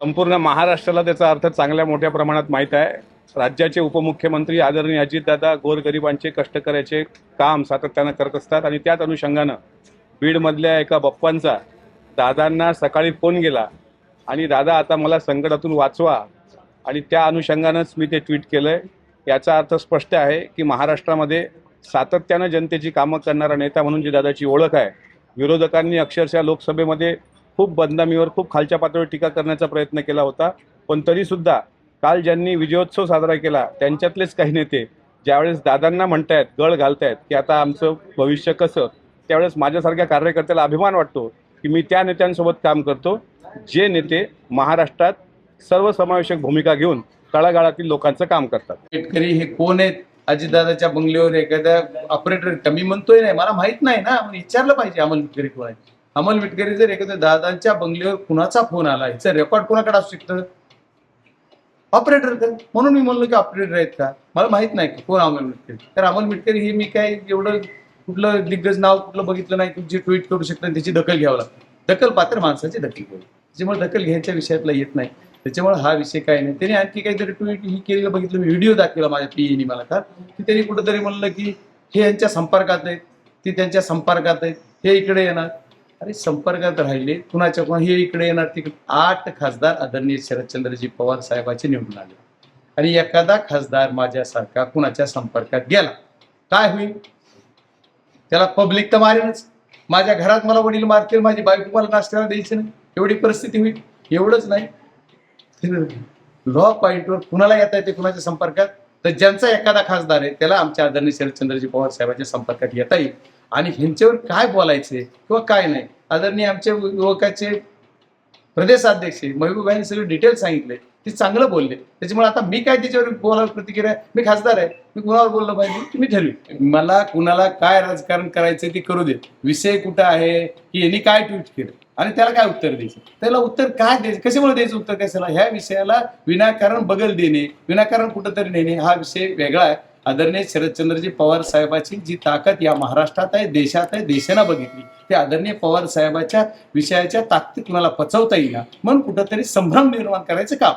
संपूर्ण महाराष्ट्राला त्याचा अर्थ चांगल्या मोठ्या प्रमाणात माहीत आहे. राज्याचे उपमुख्यमंत्री आदरणीय अजितदादा गोरगरिबांचे कष्टकऱ्याचे काम सातत्यानं करत असतात आणि त्याच अनुषंगानं बीडमधल्या एका बप्पांचा दादांना सकाळी फोन गेला आणि दादा आता मला संकटातून वाचवा. आणि त्या अनुषंगानंच मी ते ट्विट केलं आहे याचा अर्थ स्पष्ट आहे की महाराष्ट्रामध्ये सातत्यानं जनतेची कामं करणारा नेता म्हणून जी दादाची ओळख आहे विरोधकांनी अक्षरशः लोकसभेमध्ये खूप बदनामीवर खूप खालच्या पातळीवर टीका करण्याचा प्रयत्न केला होता. पण तरीसुद्धा काल ज्यांनी विजयोत्सव साजरा केला त्यांच्यातलेच काही नेते ज्यावेळेस दादांना म्हणतायत गळ घालतायत की आता आमचं भविष्य कसं त्यावेळेस माझ्यासारख्या कार्यकर्त्याला अभिमान वाटतो की मी त्या नेत्यांसोबत काम करतो. जे नेते महाराष्ट्रात सर्वसमावेशक भूमिका घेऊन तळागाळातील लोकांचं काम करतात. शेतकरी हे कोण आहेत? अजितदादाच्या बंगल्यावर एखाद्या ऑपरेटर मी म्हणतोय नाही मला माहीत नाही ना आपण विचारलं पाहिजे आम्हाला मिटकरी कोण आहे अमल मिटकरी जर एखाद्या दादांच्या बंगल्यावर कुणाचा फोन आला याचा रेकॉर्ड कोणाकडे असू शकतं? ऑपरेटर तर म्हणून मी म्हणलो की ऑपरेटर आहेत का? मला माहीत नाही की कोण अमल मिटकरी तर अमल मिटकरी हे मी काय एवढं कुठलं दिग्गज नाव कुठलं बघितलं नाही की जे ट्विट करू शकतं त्याची दखल घ्यावं लागतं. दखल पात्र माणसाची दखल घ्यावी. त्याच्यामुळे दखल घ्यायच्या विषयातला येत नाही. त्याच्यामुळे हा विषय काय नाही. त्याने आणखी काहीतरी ट्विट ही केलेलं बघितलं. मी व्हिडिओ दाखवला माझ्या पीईनी मला का? की त्यांनी कुठंतरी म्हणलं की हे यांच्या संपर्कात आहेत ते त्यांच्या संपर्कात आहेत हे इकडे येणार. अरे संपर्कात राहिले. कुणाच्या कोणा हे इकडे येणार तिकडे. आठ खासदार आदरणीय शरदचंद्रजी पवार साहेबाचे निवडून आले. आणि एखादा खासदार माझ्यासारखा कुणाच्या संपर्कात गेला काय होईल? त्याला पब्लिक तर मारेलच. माझ्या घरात मला वडील मारतील माझी बायको मला नाश्त्याला द्यायची नाही. एवढी परिस्थिती होईल. एवढंच नाही. लॉ पॉईंटवर कुणाला येता येते कुणाच्या संपर्कात? तर ज्यांचा एखादा खासदार आहे त्याला आमच्या आदरणीय शरदचंद्रजी पवार साहेबांच्या संपर्कात येता येईल. आणि ह्यांच्यावर काय बोलायचे किंवा काय नाही? आदरणीय आमच्या युवकाचे प्रदेशाध्यक्ष महबूबाईंनी सगळे डिटेल सांगितले. ते चांगलं बोलले. त्याच्यामुळे आता मी काय त्याच्यावर बोलायला प्रतिक्रिया? मी खासदार आहे. मी कुणावर बोललं पाहिजे? मी ठरवी. मला कुणाला काय राजकारण करायचं ते करू दे. विषय कुठं आहे? की यांनी काय ट्विट केलं? आणि त्याला काय उत्तर द्यायचं? त्याला उत्तर काय द्यायचं? कशामुळे द्यायचं उत्तर? कशाला? ह्या विषयाला विनाकारण बगल देणे विनाकारण कुठंतरी नेणे हा विषय वेगळा आहे. आदरणीय शरदचंद्रजी पवार साहेबाची जी ताकद या महाराष्ट्रात आहे देशात आहे देशानं बघितली ते आदरणीय पवार साहेबाच्या विषयाच्या ताकदीत कुणाला पचवता येईल म्हणून कुठंतरी संभ्रम निर्माण करायचं काम.